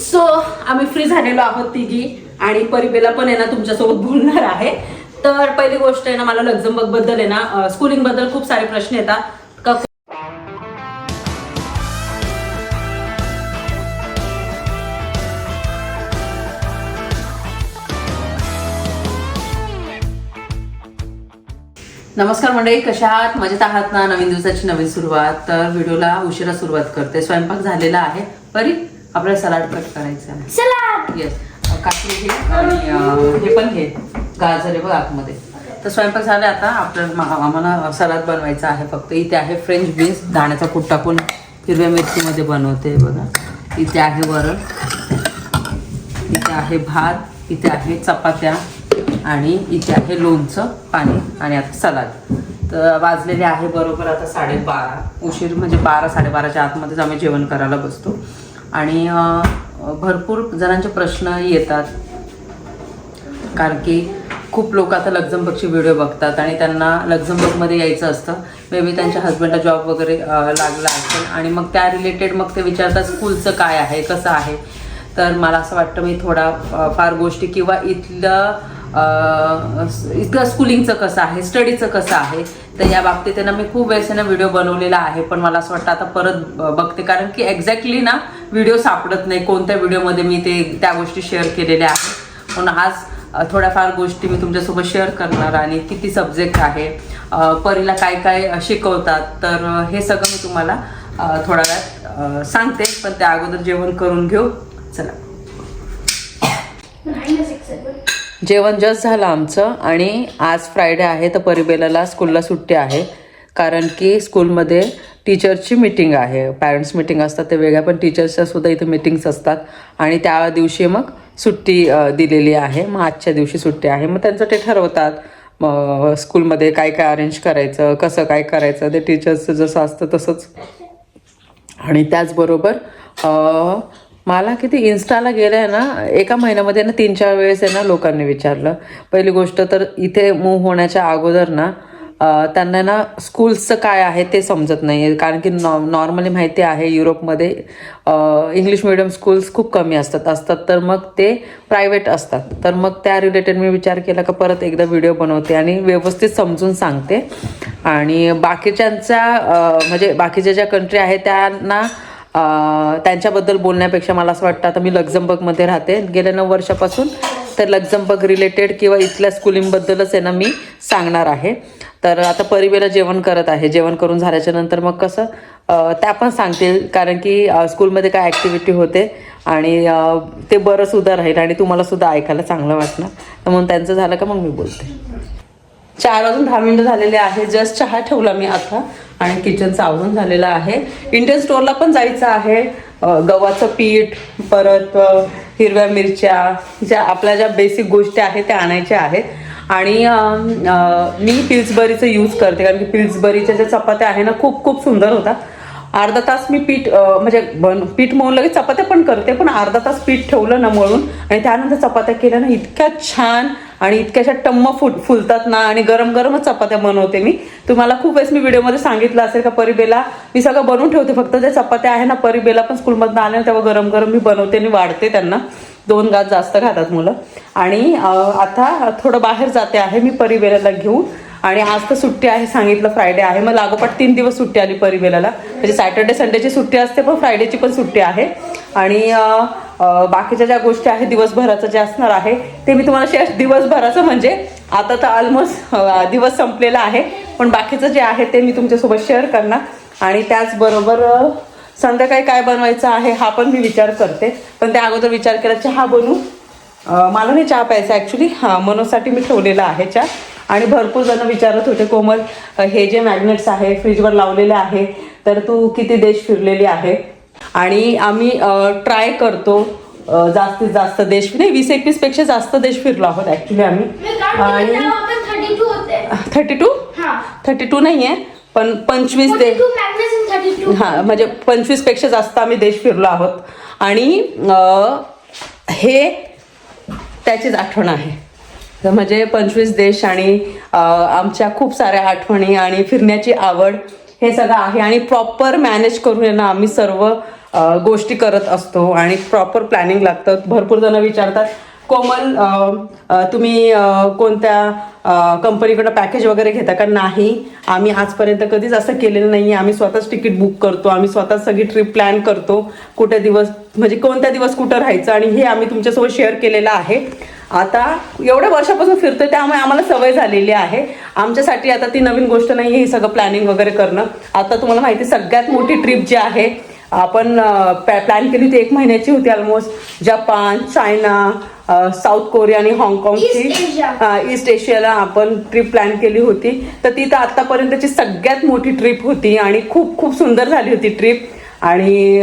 So आम्ही free झालेलो आहोत तिघी आणि परिपेला पण आहे ना तुमच्यासोबत बोलणार आहे. तर पहिली गोष्ट आहे ना मला लक्झमबर्गबद्दल आहे ना स्कूलिंगबद्दल खूप सारे प्रश्न येतात. का नमस्कार मंडळी कशा आहात? मजेत आहात ना? नवीन दिवसाची नवीन सुरुवात. तर व्हिडिओला उशिरा सुरुवात करते. स्वयंपाक झालेला आहे. परी आपल्याला सलाड कट करायचं आहे. सलाड! येस काकडी घे आणि हे पण घे. गाजर आहे बघ आतमध्ये. तर स्वयंपाक झाला आता. आपल्याला आम्हाला सलाद बनवायचा आहे. फक्त इथे आहे फ्रेंच बीन्स दाण्याचा कूट टाकून हिरव्या मिरचीमध्ये बनवते बघा. इथे आहे वरण. इथे आहे भात. इथे आहे चपात्या. आणि इथे आहे लोणचं पाणी आणि आता सलाद तर वाजलेले आहे बरोबर आता साडेबारा. उशीर म्हणजे बारा साडेबाराच्या आतमध्येच आम्ही जेवण करायला बसतो. आणि भरपूर जणांचे प्रश्न येतात. कारण की खूप लोक आता लक्झमबर्गचे व्हिडिओ बघतात आणि त्यांना लक्झमबर्गमध्ये यायचं असतं. मे बी त्यांच्या हस्बंडला जॉब वगैरे लागला असेल. आणि मग त्या रिलेटेड मग ते विचारतात स्कूलचं काय आहे? कसं आहे? तर मला असं वाटतं मी थोडा फार गोष्टी किंवा इथलं इथलं स्कूलिंगचं कसं आहे? स्टडीचं कसं आहे? तर या बाबतीत त्यांना मी खूप वेळेस व्हिडिओ बनवलेला आहे. पण मला असं वाटतं आता परत ब- बघते. कारण की एक्झॅक्टली ना व्हिडिओ सापडत नाही. कोणत्या व्हिडिओमध्ये मी ते त्या गोष्टी शेअर केलेल्या आहेत. म्हणून आज थोड्याफार गोष्टी मी तुमच्यासोबत शेअर करणार आणि किती सब्जेक्ट आहे परीला काय काय शिकवतात. तर हे सगळं मी तुम्हाला थोड्या वेळात सांगते. पण त्या अगोदर जेवण करून घेऊ. चला. जेवण जस्ट झालं आमचं आणि आज फ्रायडे आहे तर परिबेलाला स्कूलला सुट्टी आहे. कारण की स्कूलमध्ये टीचरची मीटिंग आहे. पॅरेंट्स मीटिंग असतात ते वेगळ्या पण टीचर्सच्या सुद्धा इथे मीटिंग्स असतात. आणि त्या दिवशी मग सुट्टी दिलेली आहे. मग आजच्या दिवशी सुट्टी आहे. मग त्यांचं ते ठरवतात. मग स्कूलमध्ये काय काय अरेंज करायचं कसं काय करायचं ते टीचर्सचं जसं असतं तसंच. आणि त्याचबरोबर मला किती इन्स्टाला गेलं आहे ना एका महिन्यामध्ये ना तीन चार वेळेस आहे ना लोकांनी विचारलं. पहिली गोष्ट तर इथे मूव होण्याच्या अगोदर ना त्यांना ना स्कूल्सचं काय आहे ते समजत नाही आहे कारण की नॉ नॉर्मली माहिती आहे युरोपमध्ये इंग्लिश मिडियम स्कूल्स खूप कमी असतात. असतात तर मग ते प्रायव्हेट असतात. तर मग त्या रिलेटेड मी विचार केला का परत एकदा व्हिडिओ बनवते आणि व्यवस्थित समजून सांगते. आणि बाकीच्यांचा म्हणजे बाकीच्या ज्या कंट्री आहे त्यांना त्यांच्याबद्दल बोलण्यापेक्षा मला असं वाटतं आता मी लक्झमबर्गमध्ये राहते. गेल्या नऊ वर्षापासून तर लक्झमबर्ग रिलेटेड किंवा इथल्या स्कूलिंगबद्दलच आहे ना मी सांगणार आहे. तर आता परिवेला जेवण करत आहे. जेवण करून झाल्याच्यानंतर मग कसं त्या पण सांगतील. कारण की स्कूलमध्ये काय ॲक्टिव्हिटी होते आणि ते बरं सुद्धा राहील आणि तुम्हाला सुद्धा ऐकायला चांगलं वाटणार. तर म्हणून त्यांचं झालं का मग मी बोलते. चार वाजून दहा मिनिटं झालेले आहे. जस्ट चहा ठेवला मी आता. आणि किचनचं आवरून झालेलं आहे. इंडियन स्टोअरला पण जायचं आहे. गव्हाचं पीठ परत हिरव्या मिरच्या ज्या आपल्या ज्या बेसिक गोष्टी आहेत त्या आणायच्या आहेत. आणि मी पिल्सबरीचं यूज करते कारण की पिल्सबरीच्या ज्या चपात्या आहे ना खूप खूप सुंदर होता. अर्धा तास मी पीठ म्हणजे बन पीठ मळून लगेच चपात्या पण करते पण अर्धा तास पीठ ठेवलं ना मळून आणि त्यानंतर चपात्या केल्या ना इतक्या छान आणि इतक्याशा टम्म फुट फुलतात ना आणि गरम गरमच चपात्या बनवते मी. तुम्हाला खूप वेळेस मी व्हिडिओमध्ये सांगितलं असेल का परिबेला मी सगळं बनवून ठेवते. फक्त ज्या चपात्या आहे ना परिबेला पण स्कूलमधनं आल्या ना तेव्हा गरम गरम मी बनवते आणि वाढते त्यांना. दोन घात जास्त खातात मुलं. आणि आता थोडं बाहेर जाते आहे मी परिबेलाला घेऊन. आणि आज तर सुट्टी आहे सांगितलं फ्रायडे आहे. मग लागोपाठ तीन दिवस सुट्टी आली परिवेलाला म्हणजे सॅटर्डे संडेची सुट्टी असते पण फ्रायडेची पण सुट्टी आहे. आणि बाकीच्या ज्या गोष्टी आहेत दिवसभराचं जे असणार आहे ते मी तुम्हाला शेअर दिवसभराचं म्हणजे आता तर ऑलमोस्ट दिवस संपलेला आहे. पण बाकीचं जे आहे ते मी तुमच्यासोबत शेअर करणार. आणि त्याचबरोबर संध्याकाळी काय बनवायचं आहे हा पण मी विचार करते. पण त्या अगोदर विचार केला चहा बनवू. मला नाही चहा प्यायचा ॲक्च्युली हां मनोसाठी मी ठेवलेला आहे चहा. आणि भरपूर जण विचारत होते कोमल हे जे मॅग्नेट्स आहे फ्रीजवर लावलेले आहे तर तू किती देश फिरलेली आहे? आणि आम्ही ट्राय करतो जास्तीत जास्त देश नाही वीस एकवीसपेक्षा जास्त देश फिरलो आहोत ॲक्च्युली आम्ही. आणि थर्टी टू थर्टी टू हा. नाही आहे पण पंचवीस देश हा म्हणजे पंचवीसपेक्षा जास्त आम्ही देश फिरलो आहोत. आणि हे त्याचीच आठवण आहे. म्हणजे पंचवीस देश आणि आमच्या खूप साऱ्या आठवणी आणि फिरण्याची आवड हे सगळं आहे आणि प्रॉपर मॅनेज करून यांना आम्ही सर्व गोष्टी करत असतो आणि प्रॉपर प्लॅनिंग लागतं. भरपूर जण विचारतात कोमल तुम्ही कोणत्या कंपनीकडं पॅकेज वगैरे घेता का? नाही. आम्ही आजपर्यंत कधीच असं केलेलं नाही आम्ही स्वतःच तिकीट बुक करतो. आम्ही स्वतःच सगळी ट्रिप प्लॅन करतो. कुठे दिवस म्हणजे कोणत्या दिवस कुठं राहायचं आणि हे आम्ही तुमच्यासोबत शेअर केलेलं आहे. आता एवढ्या वर्षापासून फिरतोय त्यामुळे आम्हाला सवय झालेली आहे. आमच्यासाठी आता ती नवीन गोष्ट नाही हे सगळं प्लॅनिंग वगैरे करणं. आता तुम्हाला माहिती आहे, सगळ्यात मोठी ट्रिप जी आहे आपण प्लॅन केली होती एक महिन्याची होती almost Japan China South Korea आणि हाँगकाँगची. ईस्ट एशियाला आपण ट्रिप प्लॅन केली होती. तर ती तर आतापर्यंतची सगळ्यात मोठी ट्रिप होती आणि खूप खूप सुंदर झाली होती ट्रिप आणि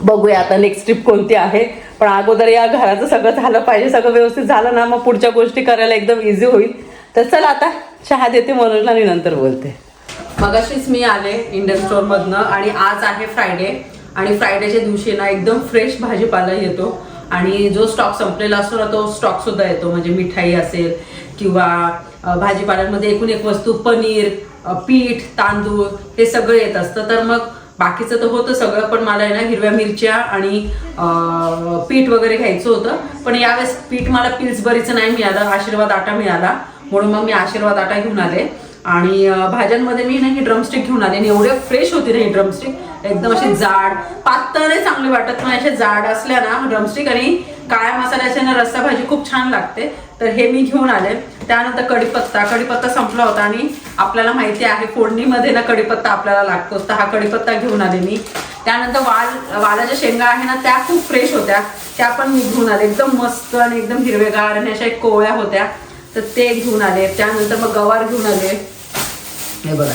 बघूया आता नेक्स्ट ट्रिप कोणती आहे. पण अगोदर या घराचं सगळं झालं पाहिजे सगळं व्यवस्थित झालं ना मग पुढच्या गोष्टी करायला एकदम इझी होईल. तर चला आता चहा देते मनोजला आणि नंतर बोलते. मगाशीच मी आले इंडियन स्टोअरमधनं आणि आज आहे फ्रायडे आणि फ्रायडेच्या दिवशी ना एकदम फ्रेश भाजीपाला येतो आणि जो स्टॉक संपलेला असतो ना तो स्टॉक सुद्धा येतो. म्हणजे मिठाई असेल किंवा भाजीपाल्यांमध्ये एकूण एक वस्तू पनीर पीठ तांदूळ हे सगळं येत असतं. तर मग बाकीचं तर होतं सगळं पण मला आहे ना हिरव्या मिरच्या आणि पीठ वगैरे घ्यायचं होतं. पण यावेळेस पीठ मला पिल्सबरीचं नाही मिळालं आशीर्वाद आटा मिळाला. म्हणून मग मी आशीर्वाद आटा घेऊन आले. आणि भाज्यांमध्ये मी ना ही ड्रमस्टिक घेऊन आले आणि एवढे फ्रेश होती ना ही ड्रमस्टिक एकदम अशी जाड पातळ चांगले चांगली वाटत पण असे जाड असल्या ना ड्रमस्टिक आणि काळ्या मसाल्याच्या ना रस्सा भाजी खूप छान लागते. तर हे मी घेऊन आले. त्यानंतर कढीपत्ता कढीपत्ता संपला होता आणि आपल्याला माहिती आहे फोडणीमध्ये ना कढीपत्ता आपल्याला लागतो. तर हा कढीपत्ता घेऊन आले मी. त्यानंतर वाल वालाच्या शेंगा आहे ना त्या खूप फ्रेश होत्या. त्या पण मी घेऊन आले. एकदम मस्त आणि एकदम हिरवेगार आणि अशा एक कोवळ्या होत्या. तर ते घेऊन आले. त्यानंतर मग गवार घेऊन आले. हे बघा.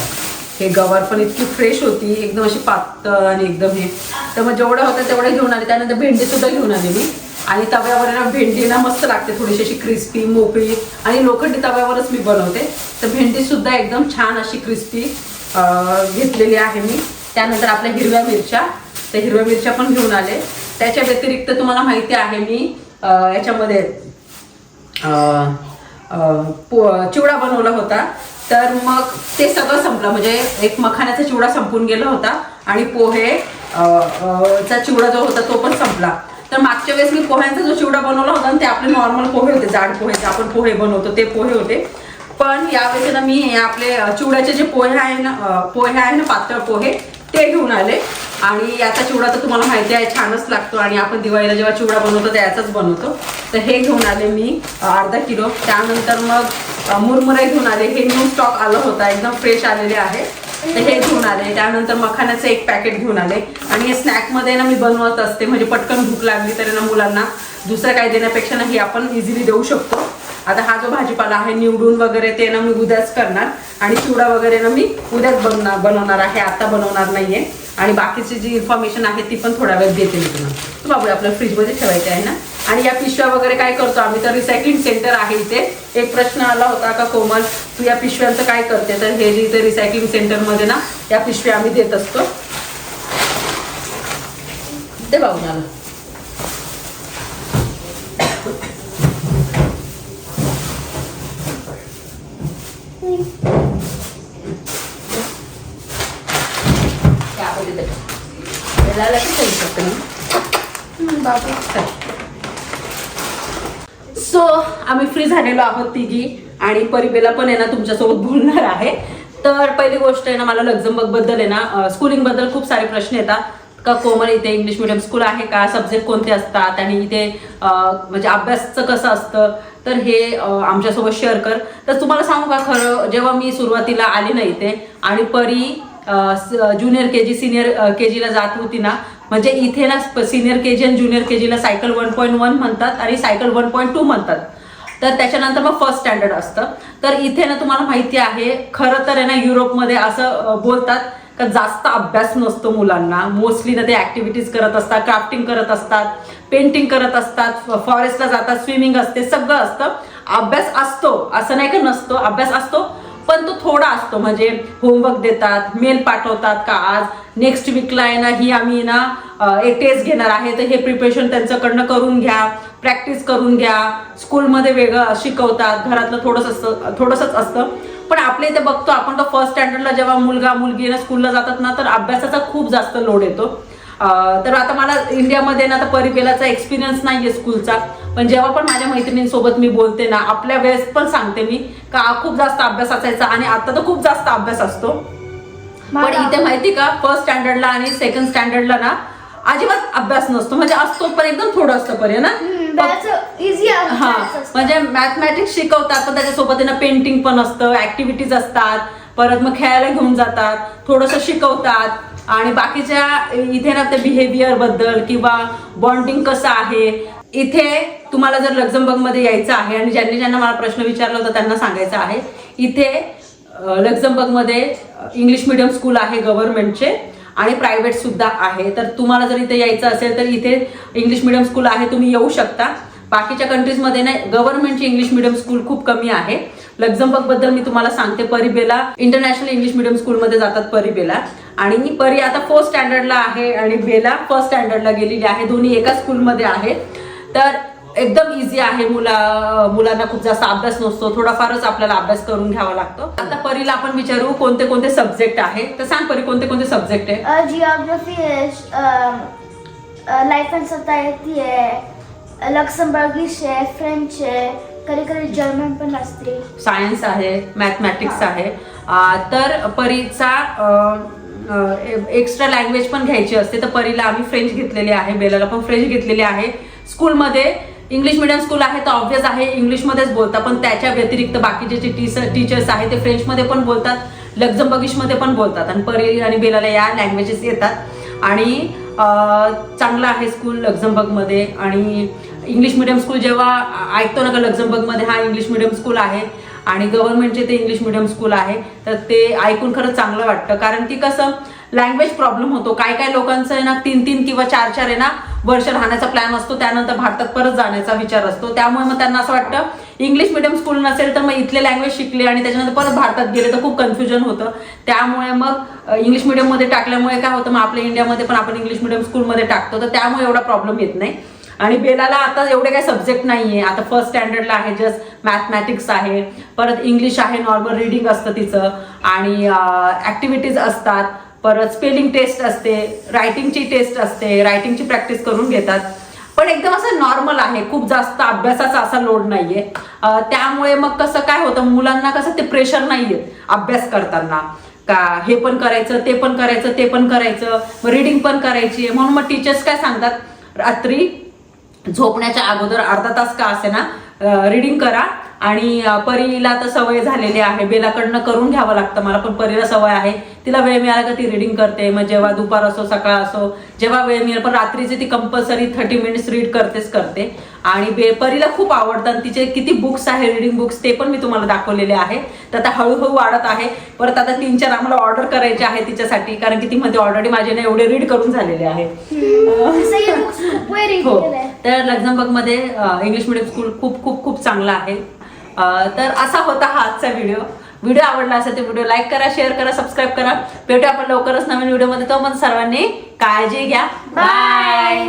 हे गवार पण इतकी फ्रेश होती. एकदम अशी पातळ आणि एकदम हे. तर मग जेवढं होतं तेवढं घेऊन आले. त्यानंतर भेंडी सुद्धा घेऊन आले मी. आणि तव्यावर ना भेंडी ना मस्त लागते थोडीशी अशी क्रिस्पी मोकळी. आणि लोखंडी तव्यावरच मी बनवते. तर भेंडी सुद्धा एकदम छान अशी क्रिस्पी घेतलेली आहे मी. त्यानंतर आपल्या हिरव्या मिरच्या. तर हिरव्या मिरच्या पण घेऊन आले. त्याच्या व्यतिरिक्त तुम्हाला माहिती आहे मी याच्यामध्ये चिवडा बनवला होता. तर मग ते सगळं संपलं. म्हणजे एक मखाण्याचा चिवडा संपून गेला होता आणि पोहे चा चिवडा जो होता तो पण संपला. तर मागच्या वेळेस मी पोह्यांचा जो चिवडा बनवला होता ना ते आपले नॉर्मल पोहे होते जाड पोहेचे आपण पोहे बनवतो ते पोहे होते. पण यावेळेस ना मी आपले चिवड्याचे जे पोहे आहे ना पोहे आहे ना पातळ पोहे ते घेऊन आले. आणि याचा चिवडा तर तुम्हाला माहिती आहे छानच लागतो. आणि आपण दिवाळीला जेव्हा चिवडा बनवतो तर याचाच बनवतो. तर हे घेऊन आले मी अर्धा किलो. त्यानंतर मग मुरमुरे घेऊन आले. हे न्यू स्टॉक आलं होता एकदम फ्रेश आलेले आहे. तर हे घेऊन आले. त्यानंतर मखाण्याचं एक पॅकेट घेऊन आले. आणि हे स्नॅकमध्ये ना मी बनवत असते. म्हणजे पटकन भूक लागली तरी ना मुलांना दुसरं काही देण्यापेक्षा ना हे आपण इझिली देऊ शकतो. आता हा जो भाजीपाला आहे निवडून वगैरे ते ना मी उद्याच करणार. आणि चिवडा वगैरे ना मी उद्याच बनणार बनवणार आहे आता बनवणार नाहीये. आणि बाकीची जी इन्फॉर्मेशन आहे ती पण थोड्या वेळ देते मी तुम्हाला. तर बाबू आपल्या फ्रीजमध्ये ठेवायचे आहे ना? आणि या पिशव्या वगैरे काय करतो आम्ही? तर रिसायकलिंग सेंटर आहे इथे. एक प्रश्न आला होता का कोमल? तू या पिशव्यांचं काय करते? तर हे जे इथे रिसायकलिंग सेंटरमध्ये ना या पिशव्या आम्ही देत असतो. ते बाबू मला त्यामध्ये देतो. वेळाला की करू शकते मी बाबू सो आम्ही फ्री झालेलो आहोत तिघी आणि परिबेला पण आहे ना तुमच्यासोबत बोलणार आहे. तर पहिली गोष्ट आहे ना मला लक्झमबर्गबद्दल आहे ना स्कूलिंगबद्दल खूप सारे प्रश्न येतात. का कोमल इथे इंग्लिश मिडियम स्कूल आहे का? सब्जेक्ट कोणते असतात? आणि इथे म्हणजे अभ्यासचं कसं असतं? तर हे आमच्यासोबत शेअर कर. तर तुम्हाला सांगू का खरं जेव्हा मी सुरुवातीला आली नाही ते आणि परी junior K G senior K जीला जात होती ना म्हणजे इथे ना सिनियर के जी आणि ज्युनियर के जीला सायकल वन पॉईंट वन म्हणतात आणि सायकल वन पॉईंट टू म्हणतात. तर त्याच्यानंतर मग फर्स्ट स्टँडर्ड असतं. तर इथे ना तुम्हाला माहिती आहे खरं तर आहे ना युरोपमध्ये असं बोलतात तर जास्त अभ्यास नसतो मुलांना. मोस्टली ना ते ऍक्टिव्हिटीज करत असतात क्राफ्टिंग करत असतात पेंटिंग करत असतात फॉरेस्टला जातात स्विमिंग असते सगळं असतं. अभ्यास असतो असं नाही का नसतो अभ्यास असतो पण तो थोडा असतो. म्हणजे होमवर्क देतात मेल पाठवतात का आज नेक्स्ट वीकला आहे ना ही आम्ही ना एक टेस्ट घेणार आहे तर हे प्रिपरेशन त्यांच्याकडनं करून घ्या प्रॅक्टिस करून घ्या. स्कूलमध्ये वेगळं शिकवतात घरातलं थोडंसं असतं थोडंसंच असतं. पण आपल्या इथे बघतो आपण का फर्स्ट स्टँडर्डला जेव्हा मुलगा मुलगी ना स्कूलला जातात ना तर अभ्यासाचा खूप जास्त लोड येतो. तर आता मला इंडियामध्ये ना आता परिबेलाचा एक्सपिरियन्स नाहीये स्कूलचा पण जेव्हा पण माझ्या मैत्रिणींसोबत मी बोलते ना आपल्या वेळेस पण सांगते मी का खूप जास्त अभ्यास असायचा आणि आता तर खूप जास्त अभ्यास असतो. पण इथे माहिती का फर्स्ट स्टँडर्डला आणि सेकंड स्टँडर्डला ना अजिबात अभ्यास नसतो. म्हणजे असतो पण एकदम थोडं असतं पर्य ना? हा. म्हणजे मॅथमॅटिक्स शिकवतात पण त्याच्यासोबत त्यांना पेंटिंग पण असतं ऍक्टिव्हिटीज असतात. परत मग खेळायला घेऊन जातात थोडंसं शिकवतात. आणि बाकीच्या इथे ना ते बिहेवियरबद्दल किंवा बॉन्डिंग कसं आहे इथे तुम्हाला जर लक्झमबर्गमध्ये यायचं आहे आणि ज्यांनी ज्यांना मला प्रश्न विचारला होता त्यांना सांगायचं आहे इथे लक्झमबर्गमध्ये इंग्लिश मिडियम स्कूल आहे गव्हर्नमेंटचे आणि प्रायव्हेटसुद्धा आहे. तर तुम्हाला जर इथे यायचं असेल तर इथे इंग्लिश मिडियम स्कूल आहे तुम्ही येऊ शकता. बाकीच्या कंट्रीजमध्ये नाही गव्हर्नमेंटची इंग्लिश मिडियम स्कूल खूप कमी आहे. लक्झमबर्गबद्दल मी तुम्हाला सांगते परिबेला इंटरनॅशनल इंग्लिश मिडियम स्कूलमध्ये जातात परिबेला. आणि मी परी आता फोर्थ स्टँडर्डला आहे आणि बेला फर्स्ट स्टँडर्डला गेलेली आहे. दोन्ही एका स्कूलमध्ये आहे. तर एकदम इझी आहे. मुला मुलांना खूप जास्त अभ्यास नसतो. थोडाफारच आपल्याला अभ्यास करून घ्यावा लागतो. आता परीला आपण विचारू कोणते कोणते सब्जेक्ट आहे? तर सांग परी कोणते कोणते सब्जेक्ट आहे? जिओग्राफी आहे लाईफ अँड सोसायटी आहे लक्समबर्गिश आहे फ्रेंच आहे कधी कधी जर्मन पण असते. सायन्स आहे मॅथमॅटिक्स आहे. तर परीचा एक्स्ट्रा लँग्वेज पण घ्यायची असते. तर परीला आम्ही फ्रेंच घेतलेली आहे बेलाला पण फ्रेंच घेतलेली आहे. स्कूलमध्ये इंग्लिश मिडियम स्कूल आहे तर ऑब्व्हियस आहे इंग्लिशमध्येच बोलतात पण त्याच्या व्यतिरिक्त बाकीचे जे टीचर टीचर्स आहेत ते फ्रेंचमध्ये पण बोलतात लक्झमबर्गिशमध्ये पण बोलतात आणि परी आणि बेलाला या लँग्वेजेस येतात. आणि चांगलं आहे स्कूल लक्झमबर्गमध्ये आणि इंग्लिश मिडियम स्कूल जेव्हा ऐकतो ना का लक्झमबर्गमध्ये हा इंग्लिश मिडियम स्कूल आहे आणि गव्हर्नमेंटचे ते इंग्लिश मिडियम स्कूल आहे तर ते ऐकून खरंच चांगलं वाटतं. कारण की कसं लँग्वेज प्रॉब्लेम होतो. काय काय लोकांचं आहे ना तीन तीन किंवा चार चार आहे ना वर्ष राहण्याचा प्लॅन असतो. त्यानंतर भारतात परत जाण्याचा विचार असतो. त्यामुळे मग त्यांना असं वाटतं इंग्लिश मिडियम स्कूल नसेल तर मग इथले लँग्वेज शिकले आणि त्याच्यानंतर परत भारतात गेले तर खूप कन्फ्युजन होतं. त्यामुळे मग इंग्लिश मिडियममध्ये टाकल्यामुळे काय होतं मग आपल्या इंडियामध्ये पण आपण इंग्लिश मिडियम स्कूलमध्ये टाकतो. तर त्यामुळे एवढा प्रॉब्लेम येत नाही. आणि बेलाला आता एवढे काही सब्जेक्ट नाहीये. आता फर्स्ट स्टँडर्डला आहे जस्ट मॅथमॅटिक्स आहे. परत इंग्लिश आहे नॉर्मल रिडिंग असतं तिचं. आणि ऍक्टिव्हिटीज असतात. परत स्पेलिंग टेस्ट असते रायटिंगची टेस्ट असते रायटिंगची प्रॅक्टिस करून घेतात. पण एकदम असं नॉर्मल आहे खूप जास्त अभ्यासाचा असा लोड नाहीये. त्यामुळे मग कसं काय होतं मुलांना कसं ते प्रेशर नाहीये अभ्यास करताना. का हे पण करायचं ते पण करायचं ते पण करायचं मग रिडिंग पण करायची आहे. म्हणून मग टीचर्स काय सांगतात रात्री झोपण्याच्या अगोदर अर्धा तास का असे ना रिडिंग करा. आणि परीला तर सवय झालेली आहे. बेलाकडनं करून घ्यावं लागतं. मला पण परीला सवय आहे. तिला वेळ मिळाला का ती रिडिंग करते. मग जेव्हा दुपार असो सकाळ असो जेव्हा वेळ मिळेल पण रात्रीचे ती कंपल्सरी थर्टी मिनिट्स रीड करतेच करते. आणि बे परीला खूप आवडतात तिचे किती बुक्स आहे रिडिंग बुक्स ते पण मी तुम्हाला दाखवलेले आहे. तर आता हळूहळू वाढत आहे. परत आता तीन चार आम्हाला ऑर्डर करायचे आहे तिच्यासाठी कारण की ती मध्ये ऑलरेडी माझे ना एवढे रीड करून झालेले आहे. हो. तर लक्झमबर्गमध्ये इंग्लिश मिडियम स्कूल खूप खूप खूप चांगलं आहे. तर असा होता हा आजचा व्हिडिओ व्हिडिओ आवडला असेल तर व्हिडिओ लाईक करा शेअर करा सबस्क्राईब करा. भेटूया आपण लवकरच नवीन व्हिडिओमध्ये तो पण सर्वांनी काळजी घ्या. बाय